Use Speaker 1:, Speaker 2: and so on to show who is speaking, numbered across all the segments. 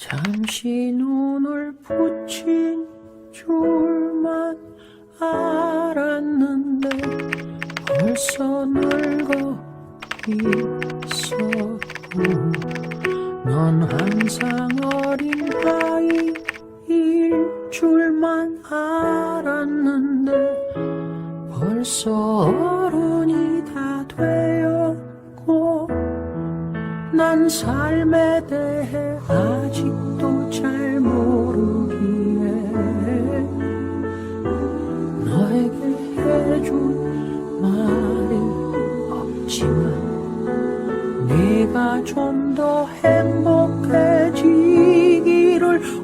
Speaker 1: 잠시 눈을 붙인 줄만 알았는데 벌써 늙어 있었고 넌 항상 어린 아이일 줄만 알았는데 벌써 삶에 대해 아직도 잘 모르기에 너에게 해준 말이 없지만 네가 좀 더 행복해지기를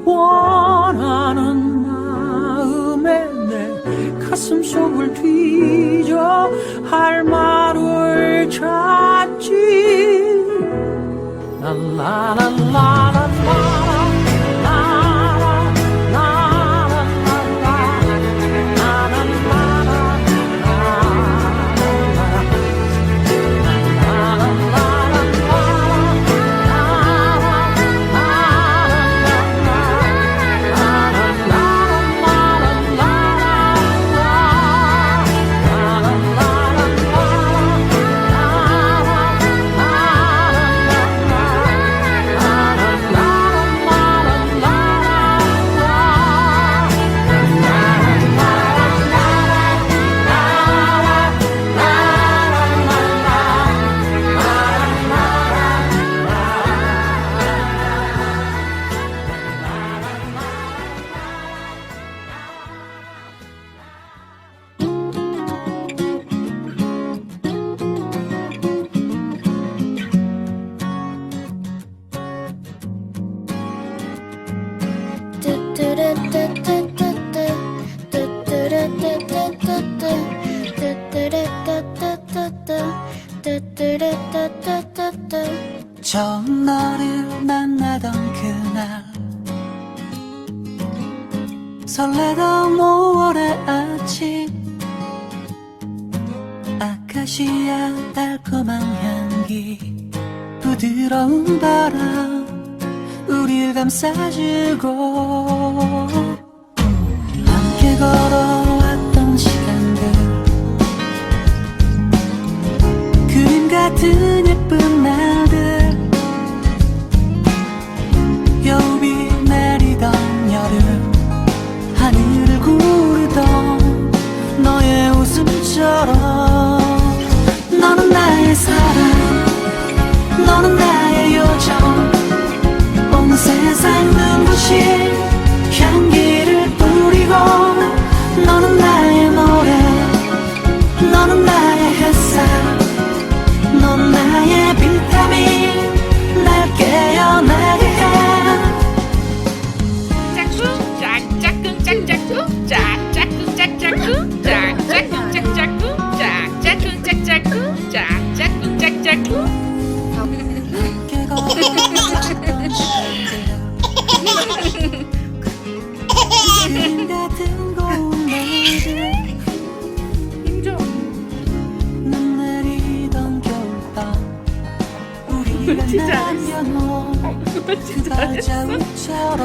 Speaker 1: 원하는 마음에 내 가슴 속을 뒤져 할 말을 찾지 la la la la
Speaker 2: 처음 너를 만나던 그날 설레던 5월의 아침 아카시아 달콤한 향기 부드러운 바람 우릴 감싸주고 함께 걸어왔던 시간들. 그림 같은 예쁜 날들. 여우비 내리던 여름. 하늘을 구르던 너의 웃음처럼 너는 나 진짜. 않았어 울지 않았어